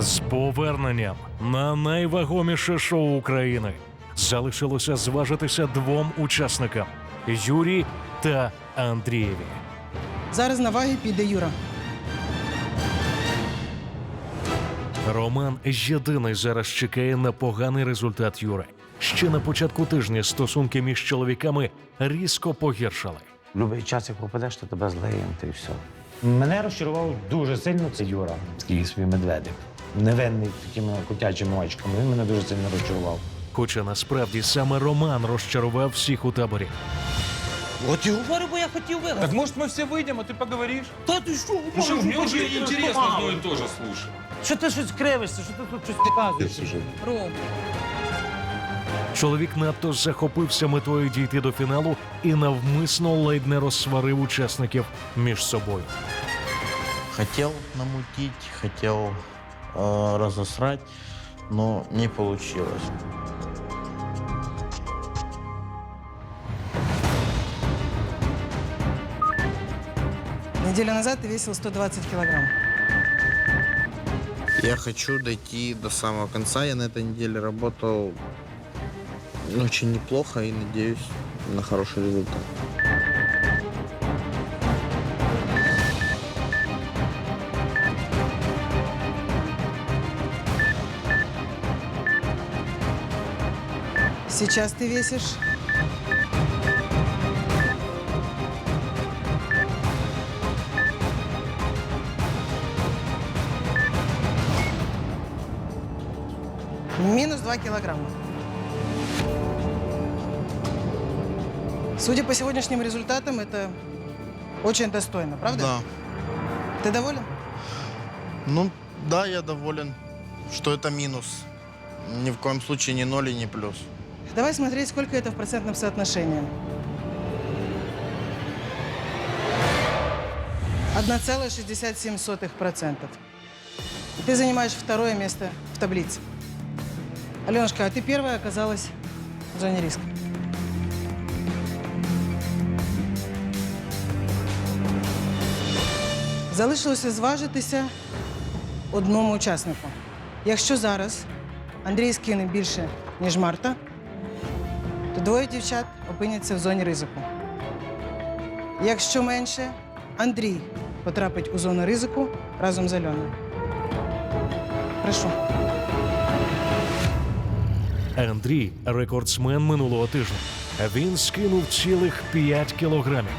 З поверненням на найвагоміше шоу України залишилося зважитися двом учасникам Юрі та Андрієві. Зараз на ваги піде Юра. Роман єдиний зараз чекає на поганий результат Юри. Ще на початку тижня стосунки між чоловіками різко погіршали. Любий час, як попадеш, то тебе злеєм, та й все. Мене розчарував дуже сильно це Юра, такий свій медведик Невинний такими котячими очками. Він мене дуже сильно розчарував. Хоча насправді саме Роман розчарував всіх у таборі. От і говорю, бо я хотів виграти. Так может мы все выйдем, а ты поговоришь? Та ти що? Ну что, мне уже интересно одно и то же слушать. Що ти щось кривишся, що ти тут щось показуєш? Ром. Чоловік надто захопився метою дійти до фіналу і навмисно ледь не розсварив учасників між собою. Хотел намутить, хотел Э, разосрать, но не получилось. Неделю назад ты весил 120 килограмм. Я хочу дойти до самого конца. Я на этой неделе работал очень неплохо и надеюсь на хороший результат. Сейчас ты весишь... Минус 2 килограмма. Судя по сегодняшним результатам, это очень достойно, правда? Да. Ты доволен? Ну, да, я доволен, что это минус. Ни в коем случае не ноль и не плюс. Давай смотреть, сколько это в процентном соотношении. 1,67%. Ты занимаешь второе место в таблице. Аленушка, а ты первая оказалась в зоне риска. Залишилося зважитися одному учаснику. Якщо зараз Андрій скине більше, ніж Марта, то двоє дівчат опиняться в зоні ризику. Якщо менше, Андрій потрапить у зону ризику разом з Альоною. Прошу. Андрій рекордсмен минулого тижня. Він скинув цілих 5 кілограмів.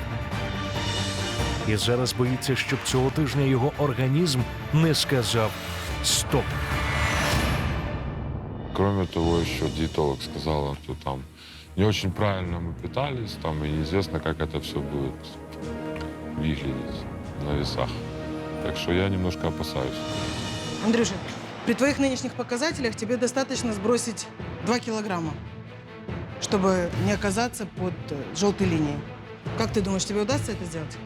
І зараз боїться, щоб цього тижня його організм не сказав стоп. Кроме того, еще диетолог сказала, что там не очень правильно мы питались, там и неизвестно, как это все будет выглядеть на весах. Так что я немножко опасаюсь. Андрюша, при твоих нынешних показателях тебе достаточно сбросить 2 килограмма, чтобы не оказаться под э, желтой линией. Как ты думаешь, тебе удастся это сделать?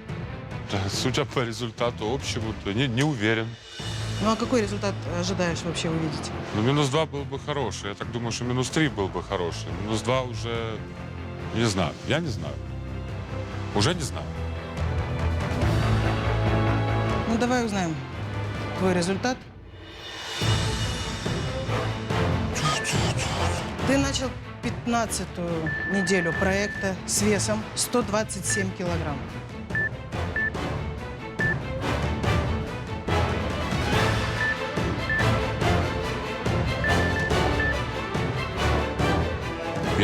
Да, Судя по результату общему, то не, не уверен. Ну а какой результат ожидаешь вообще увидеть? Но минус два был бы хороший. Я так думаю, что минус три был бы хороший. Минус два уже не знаю. Я не знаю. Уже не знаю. Ну давай узнаем твой результат. Ты начал 15-ю неделю проекта с весом 127 килограмм.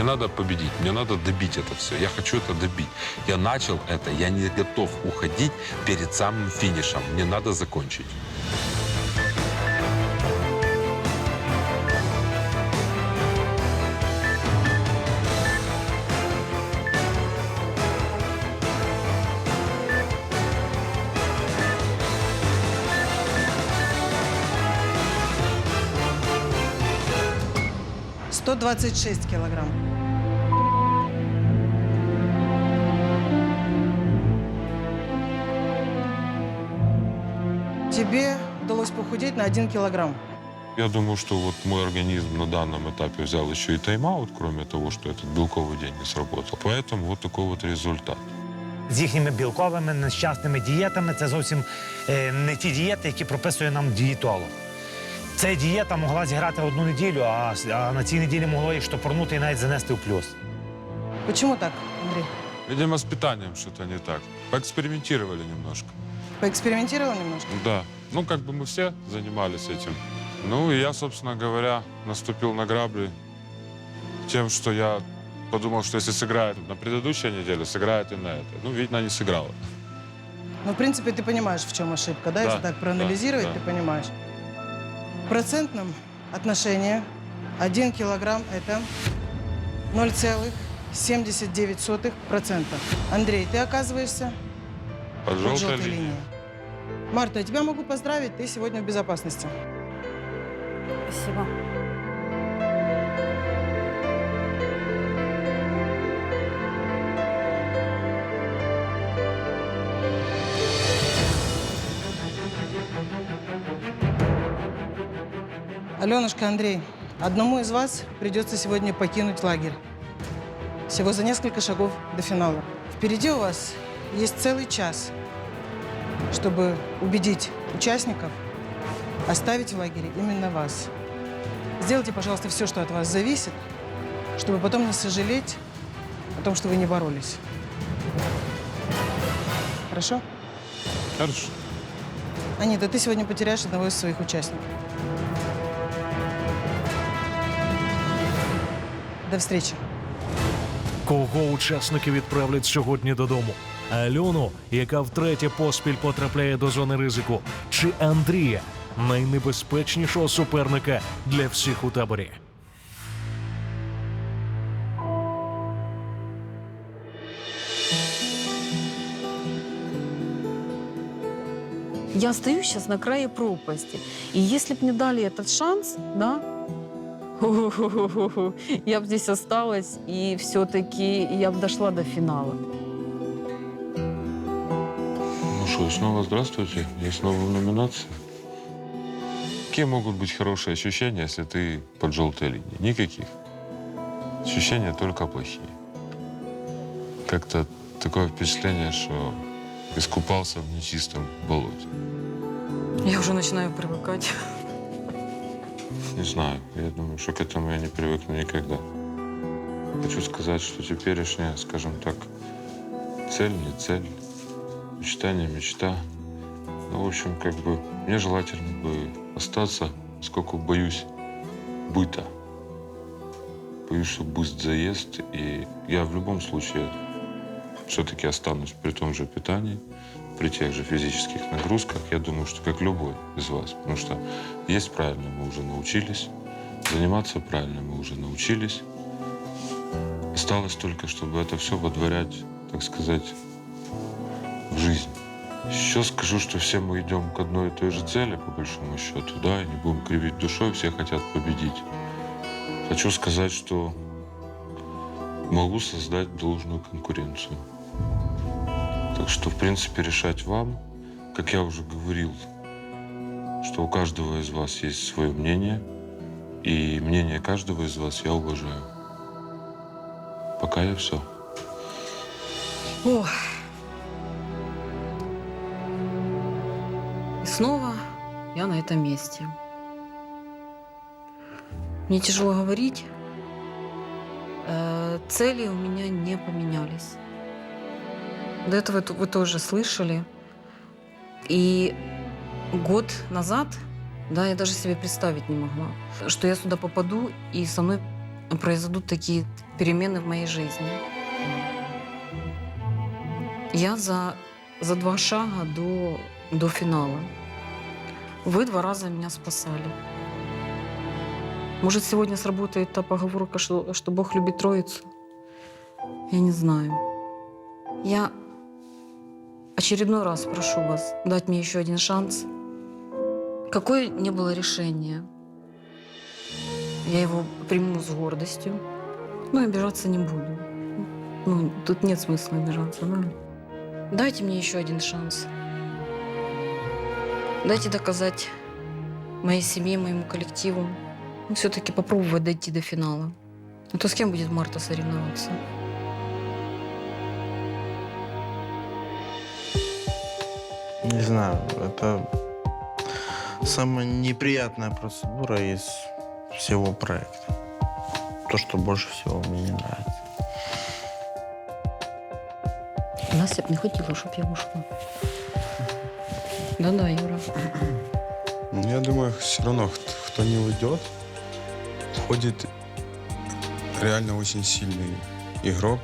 Мне надо победить, мне надо добить это все. Я хочу это добить. Я начал это, я не готов уходить перед самым финишем. Мне надо закончить. — 126 килограмм. Тебе удалось похудеть на 1 килограмм. Я думаю, что вот мой организм на данном этапе взял еще и тайм-аут, кроме того, что этот белковый день не сработал. Поэтому вот такой вот результат. З їхніми білковими нещасними дієтами це зовсім е, не ті дієти, які прописує нам дієтолог. Ця дієта могла зіграти одну неділю, а, с- а на цій неділі могло їх штопорнути і навіть занести в плюс. Почему так, Андрей? Видимо, с питанием что-то не так. Поэкспериментировали немножко. Поэкспериментировал немножко? Да. Ну, как бы мы все занимались этим. Ну, и я, собственно говоря, наступил на грабли тем, что я подумал, что если сыграет на предыдущей неделе, сыграет и на этой. Ну, видно, не сыграла. Ну, в принципе, ты понимаешь, в чем ошибка, да? Да, Если так проанализировать, да, ты да. понимаешь. В процентном отношении 1 килограмм – это 0,79%. Андрей, ты оказываешься Под под желтой, желтой линией. линией. Марта, я тебя могу поздравить, ты сегодня в безопасности. Спасибо. Аленушка, Андрей, одному из вас придется сегодня покинуть лагерь. Всего за несколько шагов до финала. Впереди у вас есть целый час, чтобы убедить участников оставить в лагере именно вас. Сделайте, пожалуйста, все, что от вас зависит, чтобы потом не сожалеть о том, что вы не боролись. Хорошо? Хорошо. Анита, ты сегодня потеряешь одного из своих участников. До встречи. Кого учасники відправлять сьогодні додому? Альону, яка втретє поспіль потрапляє до зони ризику, чи Андрія, найнебезпечнішого суперника для всіх у таборі? Я остаюсь сейчас на крае пропасти. И если бы мне дали этот шанс, да, я бы здесь осталась, и все-таки я бы дошла до финала. Ну что, снова здравствуйте. Я снова в номинации. Какие могут быть хорошие ощущения, если ты под желтой линией? Никаких. Ощущения только плохие. Как-то такое впечатление, что искупался в нечистом болоте. Я уже начинаю привыкать. Не знаю. Я думаю, что к этому я не привыкну никогда. Хочу сказать, что теперешняя, скажем так, цель не цель, мечта не мечта. Ну, в общем, как бы мне желательно бы остаться, сколько боюсь быта. Боюсь, что быт заест, и я в любом случае все-таки останусь при том же питании, при тех же физических нагрузках. Я думаю, что как любой из вас. Потому что есть правильно мы уже научились, заниматься правильно мы уже научились. Осталось только, чтобы это все водворять, так сказать, в жизнь. Еще скажу, что все мы идем к одной и той же цели, по большому счету, да, и не будем кривить душой, все хотят победить. Хочу сказать, что могу создать должную конкуренцию. Так что, в принципе, решать вам, как я уже говорил, что у каждого из вас есть свое мнение, и мнение каждого из вас я уважаю. Пока я все. Ох. И снова я на этом месте. Мне тяжело говорить. Э, Цели у меня не поменялись. До этого вы тоже слышали. И год назад, да, я даже себе представить не могла, что я сюда попаду, и со мной произойдут такие перемены в моей жизни. Я за, за два шага до, до финала. Вы два раза меня спасали. Может, сегодня сработает та поговорка, что, что Бог любит троицу? Я не знаю. Я очередной раз прошу вас дать мне еще один шанс. Какое ни было решение, я его приму с гордостью, но обижаться не буду. Ну, тут нет смысла обижаться, да? Дайте мне еще один шанс. Дайте доказать моей семье, моему коллективу. Ну, все-таки попробовать дойти до финала. А то с кем будет Марта соревноваться? Не знаю, это Самая неприятная процедура из всего проекта. То, что больше всего мне не нравится. Настя б не хотіла, щоб я ушла. Да-да, Юра. Ну, Я думаю, все равно, х- кто не уйдет, входит реально очень сильный игрок,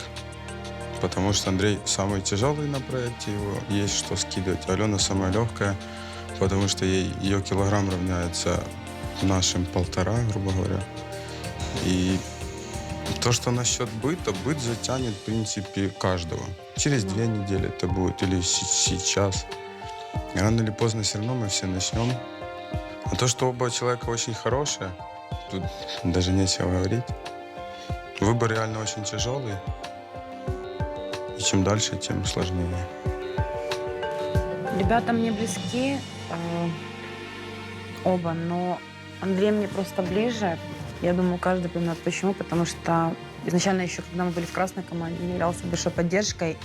потому что Андрей самый тяжелый на проекте, его есть что скидывать. Алена самая легкая, потому что ей, ее килограмм равняется нашим полтора, грубо говоря. И то, что насчет быта, быт затянет, в принципе, каждого. Через две недели это будет, или сейчас. Рано или поздно все равно мы все начнем. А то, что оба человека очень хорошие, тут даже нечего говорить. Выбор реально очень тяжелый. И чем дальше, тем сложнее. Ребята мне близки э, оба, но Андрей мне просто ближе. Я думаю, каждый поймет почему, потому что изначально еще, когда мы были в красной команде, он являлся большой поддержкой.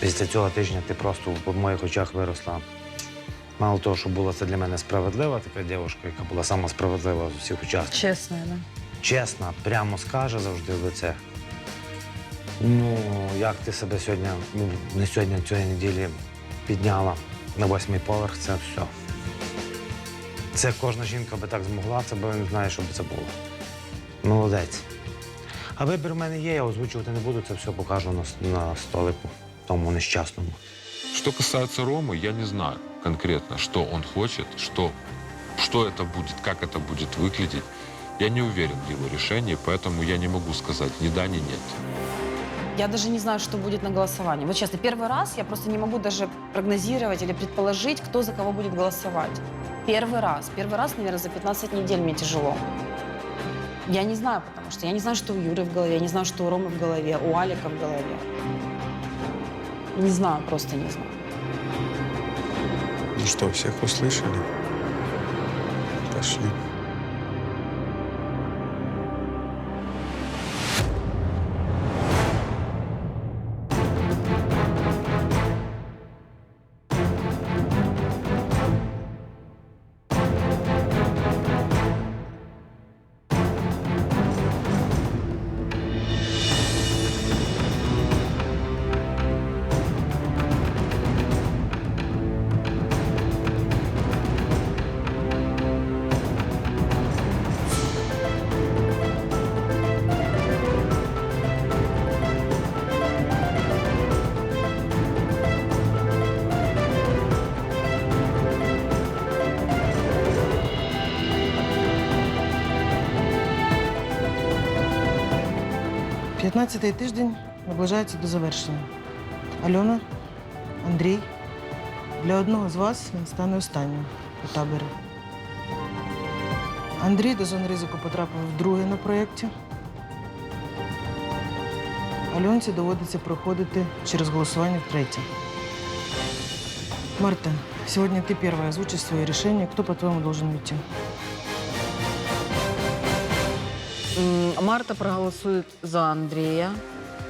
Після цього тижня ти просто в моїх очах виросла. Мало того, що була це для мене справедлива така дівчинка, яка була сама справедлива з усіх учасників. Честно, да. Чесно, прямо скаже завжди в лице. Ну, як ти себе сьогодні, ну, не сьогодні, а цієї неділі підняла на восьмий поверх, це все. Це кожна жінка би так змогла, це би не знаю, що би це було. Молодець. А вибір в мене є, я озвучувати не буду, це все покажу на, с- на столику, тому нещасному. Что касается Ромы, я не знаю конкретно, что он хочет, что, что это будет, как это будет выглядеть. Я не уверен в его решении, поэтому я не могу сказать ни да, ни нет. Я даже не знаю, что будет на голосовании. Вот честно, первый раз я просто не могу даже прогнозировать или предположить, кто за кого будет голосовать. Первый раз. Первый раз, наверное, за 15 недель мне тяжело. Я не знаю, потому что я не знаю, что у Юры в голове, я не знаю, что у Ромы в голове, у Алика в голове. Не знаю, просто не знаю. Ну что, всех услышали? Пошли. П'ятнадцятий тиждень наближається до завершення. Альона, Андрій, для одного з вас він стане останнім у таборі. Андрій до зони ризику потрапив вдруге на проєкті. Альонці доводиться проходити через голосування втретє. Марта, сегодня ты первая озвучишь свое решение. Кто, по-твоему, должен уйти? Марта проголосует за Андрея.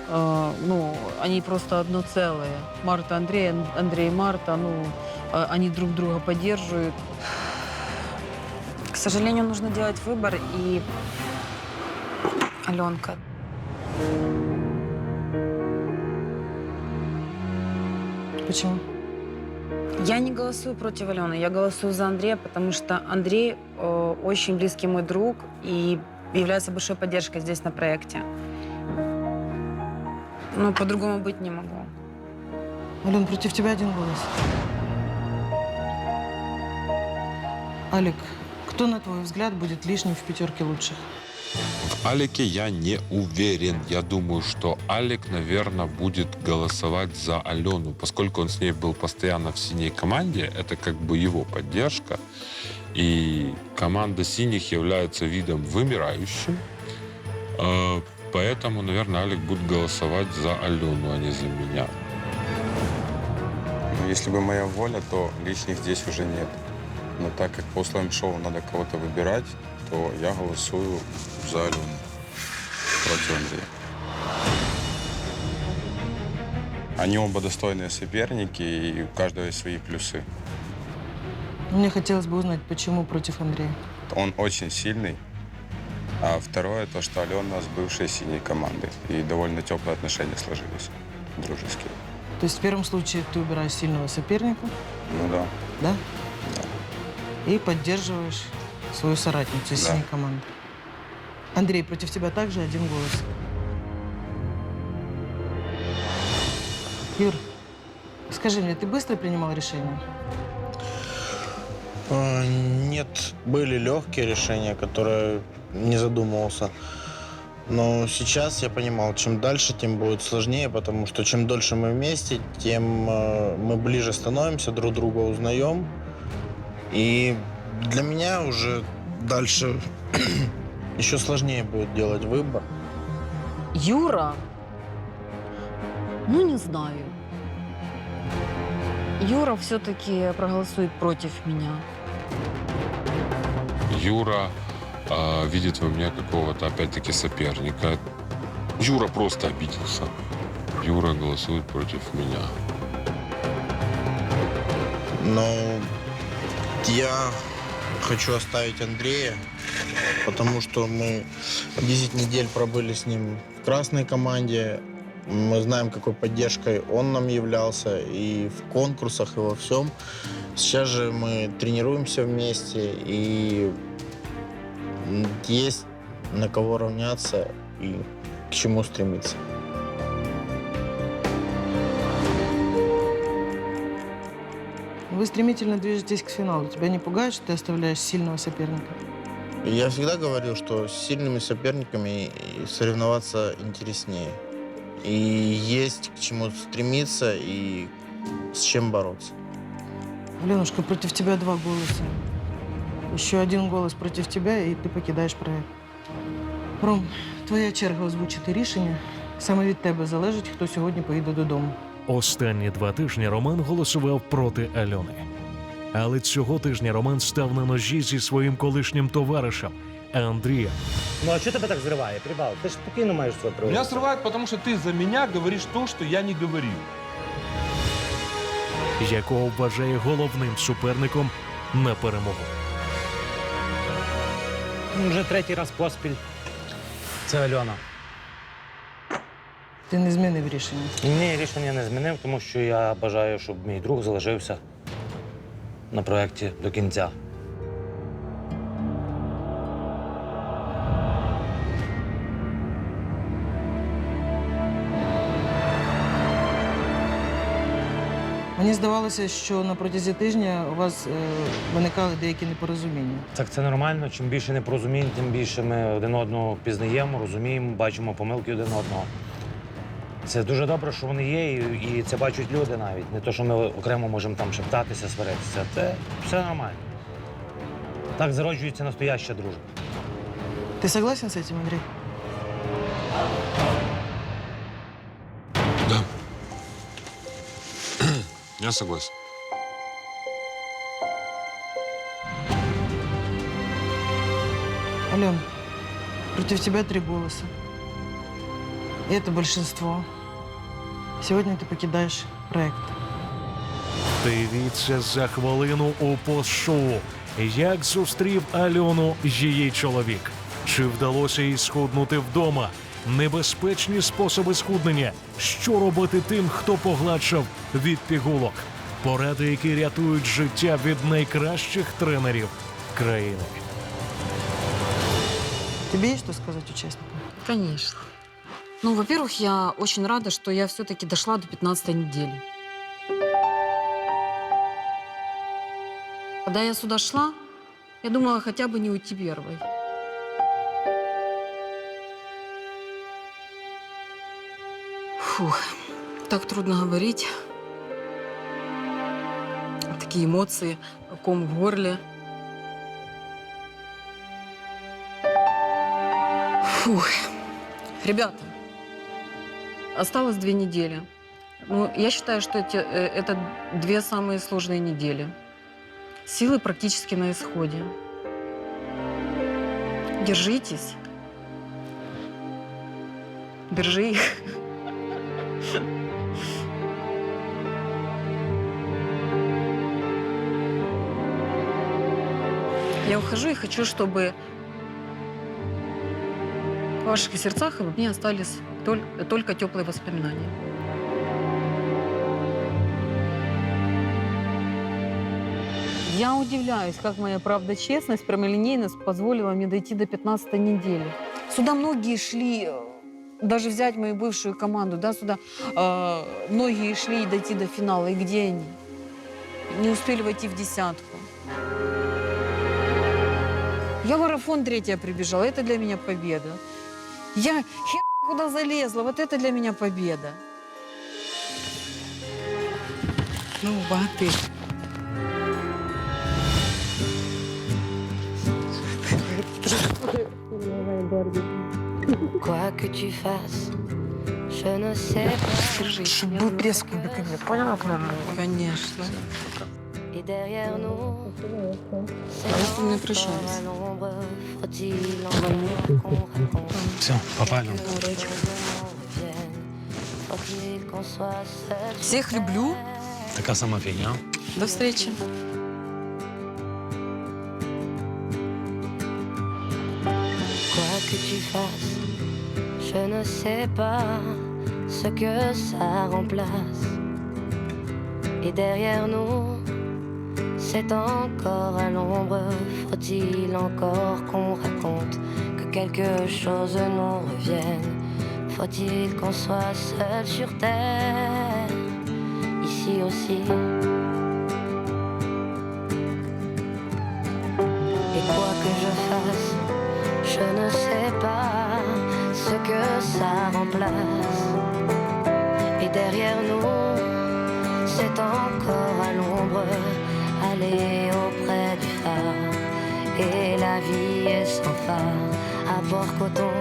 Э, ну, они просто одно целое. Марта, Андрей, Ан- Андрей, Марта, ну, э, они друг друга поддерживают. К сожалению, нужно делать выбор, и Аленка. Почему? Я не голосую против Алены, я голосую за Андрея, потому что Андрей э, очень близкий мой друг и является большой поддержкой здесь на проекте. Ну, по-другому быть не могу. Ален, против тебя один голос. Алик, кто, на твой взгляд, будет лишним в пятерке лучших? В Алике я не уверен. Я думаю, что Алик, наверное, будет голосовать за Алену, поскольку он с ней был постоянно в синей команде. Это как бы его поддержка. И команда синих является видом вымирающим. Э, Поэтому, наверное, Алик будет голосовать за Алену, а не за меня. Ну, Если бы моя воля, то лишних здесь уже нет. Но так как по условиям шоу надо кого-то выбирать, то я голосую за Алену против Андрея. Они оба достойные соперники, и у каждого есть свои плюсы. Мне хотелось бы узнать, почему против Андрея. Он очень сильный. А второе, то, что Алена с бывшей синей команды. И довольно теплые отношения сложились. Дружеские. То есть в первом случае ты убираешь сильного соперника, Ну да. да? И поддерживаешь свою соратницу из Да. синей команды. Андрей, против тебя также один голос. Юр, скажи мне, ты быстро принимал решение? А, Нет, были легкие решения, которые не задумывался. Но сейчас я понимал, чем дальше, тем будет сложнее, потому что чем дольше мы вместе, тем э, мы ближе становимся, друг друга узнаем. И для меня уже дальше еще сложнее будет делать выбор. Юра? Ну, не знаю. Юра все-таки проголосует против меня. Юра а, видит во мне какого-то, опять-таки, соперника. Юра просто обиделся. Юра голосует против меня. Но я хочу оставить Андрея, потому что мы 10 недель пробыли с ним в красной команде. Мы знаем, какой поддержкой он нам являлся и в конкурсах, и во всем. Сейчас же мы тренируемся вместе, и есть на кого равняться и к чему стремиться. Вы стремительно движетесь к финалу. Тебя не пугает, что ты оставляешь сильного соперника? Я всегда говорил, что с сильными соперниками соревноваться интереснее. И есть к чему стремиться и с чем бороться. Аленушка, против тебя два голоса. Еще один голос против тебя, і ти покидаєш проект. Ром, твоя черга озвучити рішення. Саме від тебе залежить, хто сьогодні поїде додому. Останні два тижні Роман голосував проти Альони. Але цього тижня Роман став на ножі зі своїм колишнім товаришем Андрієм. Ну а що тебе так зриває, Прибал? Ти ж спокійно маєш своє право. Меня срывает, потому что ты за меня говоришь то, что я не говорил. Якого вважає головним суперником на перемогу. Вже третій раз поспіль. Це Альона. Ти не змінив рішення. Ні, рішення не змінив, тому що я бажаю, щоб мій друг залишився на проєкті до кінця. Мені здавалося, що на протязі тижня у вас е, виникали деякі непорозуміння. Так це нормально. Чим більше непорозумінь, тим більше ми один одного пізнаємо, розуміємо, бачимо помилки один одного. Це дуже добре, що вони є, і, і це бачать люди навіть. Не то, що ми окремо можемо там шептатися, сваритися. Це все нормально. Так зароджується настояща дружба. Ти согласен з цим, Андрій? Я согласен. Ален, против тебя три голоса. И это большинство. Сегодня ты покидаешь проект. Дивіться за хвилину у пост-шоу. Як зустрів Альону її чоловік? Чи вдалося їй схуднути вдома? Небезпечні способи схуднення. Що робити тим, хто погладшав від пігулок? Поради, які рятують життя від найкращих тренерів країни. Тебе есть что сказать участникам? Конечно. Ну, во-первых, я очень рада, что я все-таки дошла до 15 недели. Когда я сюда шла, я думала хотя бы не уйти первой. Фух, так трудно говорить. Такие эмоции, ком в горле. Фух. Ребята, осталось две недели. Ну, я считаю, что эти, э, это две самые сложные недели. Силы практически на исходе. Держитесь. Держи их. Я ухожу и хочу, чтобы в ваших сердцах обо мне остались толь- только теплые воспоминания. Я удивляюсь, как моя правда честность, прямолинейность позволила мне дойти до 15 недели. Сюда многие шли, э, даже взять мою бывшую команду, да, сюда э, многие шли дойти до финала. И где они? Не успели войти в десятку. Я в марафон третья прибежала, это для меня победа. Я хер куда залезла, вот это для меня победа. Ну, багатий. Quoi que tu fasses, je ne sais pas. Держись. Будь прескубиками, поняла, Конечно. Et derrière nous, c'est qu'on raconte Все, seul Всех люблю. Така сама фігня. До встречи. Fasses, je ne sais pas ce que ça remplace. Et derrière nous, c'est encore à l'ombre. Faut-il encore qu'on raconte que quelque chose nous revienne? Faut-il qu'on soit seul sur terre, ici aussi? Et quoi que je fasse, je ne sais ça remplace. Et derrière nous, c'est encore à l'ombre, aller auprès du phare. Et la vie est sans phare, à bord coton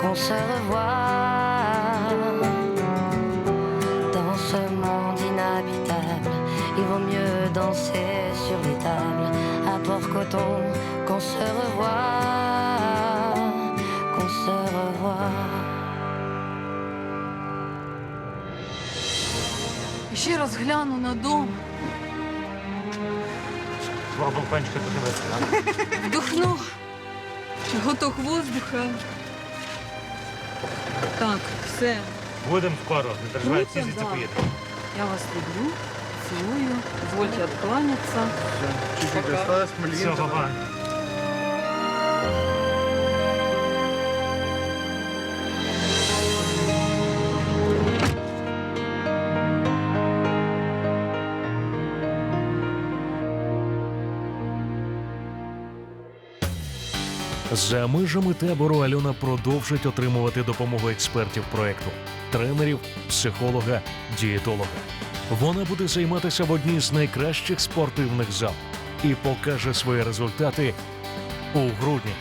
qu'on se revoit. Dans ce monde inhabitable, il vaut mieux danser sur les tables, à bord coton qu'on se revoit, Ще раз гляну на дом, Два балкончика подивитися, так? вдохну глоток воздуха. Так, все. Будемо скоро, не переживай, всі звідси да. поїдемо. Я вас люблю, целую. Позвольте откланяться. Пока. Все, папа. За межами табору Альона продовжить отримувати допомогу експертів проекту, тренерів, психолога, дієтолога. Вона буде займатися в одній з найкращих спортивних зал і покаже свої результати у грудні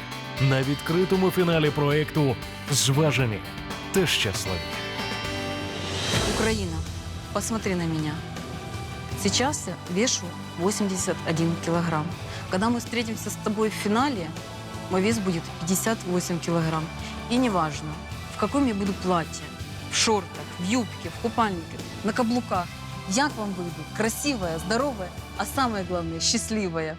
на відкритому фіналі проекту Зважені та щасливі. Украина, посмотри на меня. Сейчас я вешу 81 килограмм. Когда мы встретимся с тобой в финале, мой вес будет 58 килограмм. И неважно, в каком я буду платье, в шортах, в юбке, в купальнике, на каблуках. Я к вам выйду красивая, здоровая, а самое главное, счастливая.